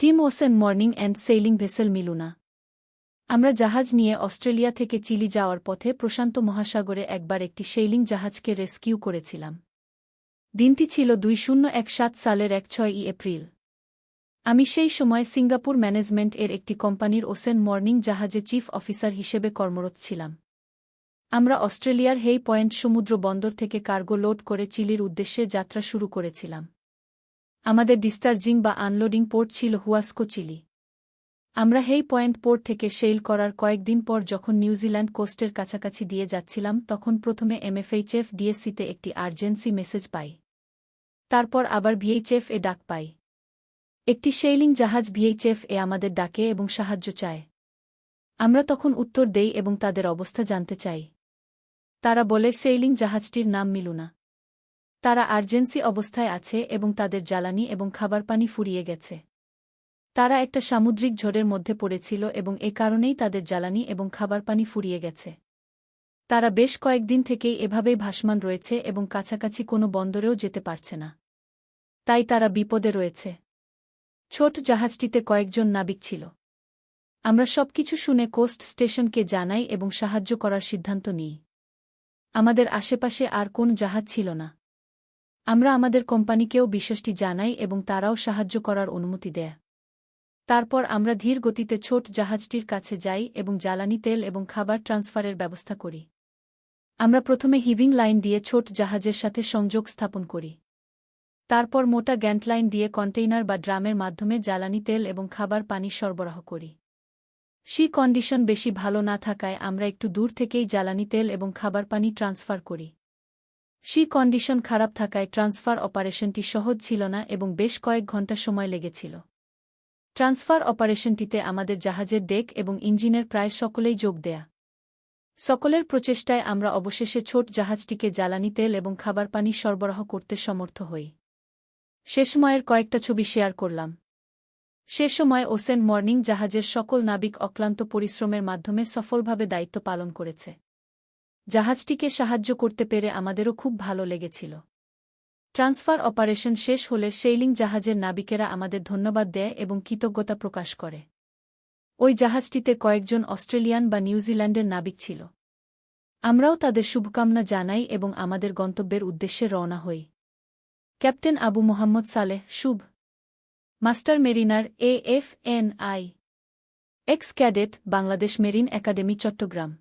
Team ocean morning and sailing vessel Miluna. আমরা জাহাজ নিয়ে অস্ট্রেলিয়া থেকে চিলি যাওয়ার পথে প্রশান্ত মহাসাগরে একবার একটি সেইলিং জাহাজকে রেস্কিউ করেছিলাম। দিনটি ছিল দুই শূন্য এক সাত সালের এক ছয়ই এপ্রিল। আমি সেই সময় সিঙ্গাপুর ম্যানেজমেন্ট এর একটি কোম্পানির ওসেন মর্নিং জাহাজে চিফ অফিসার হিসেবে কর্মরত ছিলাম। আমরা অস্ট্রেলিয়ার হেই পয়েন্ট সমুদ্র বন্দর থেকে কার্গো লোড করে চিলির উদ্দেশ্যে যাত্রা শুরু করেছিলাম। আমাদের ডিসচার্জিং বা আনলোডিং পোর্ট ছিল হুয়াস্কো, চিলি। আমরা হেই পয়েন্ট পোর্ট থেকে সেইল করার কয়েকদিন পর যখন নিউজিল্যান্ড কোস্টের কাছাকাছি দিয়ে যাচ্ছিলাম, তখন প্রথমে এমএফএইচএফ ডিএসসিতে একটি আর্জেন্সি মেসেজ পাই। তারপর আবার ভিএইচএফ এ ডাক পাই। একটি সেইলিং জাহাজ ভিএইচএফ এ আমাদের ডাকে এবং সাহায্য চায়। আমরা তখন উত্তর দেই এবং তাদের অবস্থা জানতে চাই। তারা বলে, সেইলিং জাহাজটির নাম মিলুনা। তারা আর্জেন্সি অবস্থায় আছে এবং তাদের জ্বালানি এবং খাবার পানি ফুরিয়ে গেছে। তারা একটা সামুদ্রিক ঝড়ের মধ্যে পড়েছিল এবং এ কারণেই তাদের জ্বালানি এবং খাবার পানি ফুরিয়ে গেছে। তারা বেশ কয়েকদিন থেকেই এভাবেই ভাসমান রয়েছে এবং কাছাকাছি কোনো বন্দরেও যেতে পারছে না। তাই তারা বিপদে রয়েছে। ছোট জাহাজটিতে কয়েকজন নাবিক ছিল। আমরা সবকিছু শুনে কোস্ট স্টেশনকে জানাই এবং সাহায্য করার সিদ্ধান্ত নিই। আমাদের আশেপাশে আর কোন জাহাজ ছিল না। আমরা আমাদের কোম্পানিকেও বিশ্বাসটি জানাই এবং তারাও সাহায্য করার অনুমতি দেয়। তারপর আমরা ধীর গতিতে ছোট জাহাজটির কাছে যাই এবং জ্বালানি তেল এবং খাবার ট্রান্সফারের ব্যবস্থা করি। আমরা প্রথমে হিভিং লাইন দিয়ে ছোট জাহাজের সাথে সংযোগ স্থাপন করি। তারপর মোটা গ্যান্টলাইন দিয়ে কন্টেইনার বা ড্রামের মাধ্যমে জ্বালানি তেল এবং খাবার পানি সরবরাহ করি। সি কন্ডিশন বেশি ভালো না থাকায় আমরা একটু দূর থেকেই জ্বালানি তেল এবং খাবার পানি ট্রান্সফার করি। সি কন্ডিশন খারাপ থাকায় ট্রান্সফার অপারেশনটি সহজ ছিল না এবং বেশ কয়েক ঘণ্টা সময় লেগেছিল। ট্রান্সফার অপারেশনটিতে আমাদের জাহাজের ডেক এবং ইঞ্জিনের প্রায় সকলেই যোগ দেয়া। সকলের প্রচেষ্টায় আমরা অবশেষে ছোট জাহাজটিকে জ্বালানি তেল এবং খাবার পানি সরবরাহ করতে সমর্থ হই। সে সময়ের কয়েকটা ছবি শেয়ার করলাম। সে সময় ওসেন মর্নিং জাহাজের সকল নাবিক অক্লান্ত পরিশ্রমের মাধ্যমে সফলভাবে দায়িত্ব পালন করেছে। জাহাজটিকে সাহায্য করতে পেরে আমাদেরও খুব ভালো লেগেছিল। ট্রান্সফার অপারেশন শেষ হলে সেইলিং জাহাজের নাবিকেরা আমাদের ধন্যবাদ দেয় এবং কৃতজ্ঞতা প্রকাশ করে। ওই জাহাজটিতে কয়েকজন অস্ট্রেলিয়ান বা নিউজিল্যান্ডের নাবিক ছিল। আমরাও তাদের শুভকামনা জানাই এবং আমাদের গন্তব্যের উদ্দেশ্যে রওনা হই। Captain Abu Mohammad Saleh, Shuvo. Master mariner, A F N I. Ex cadet, Bangladesh marine academy, Chattogram.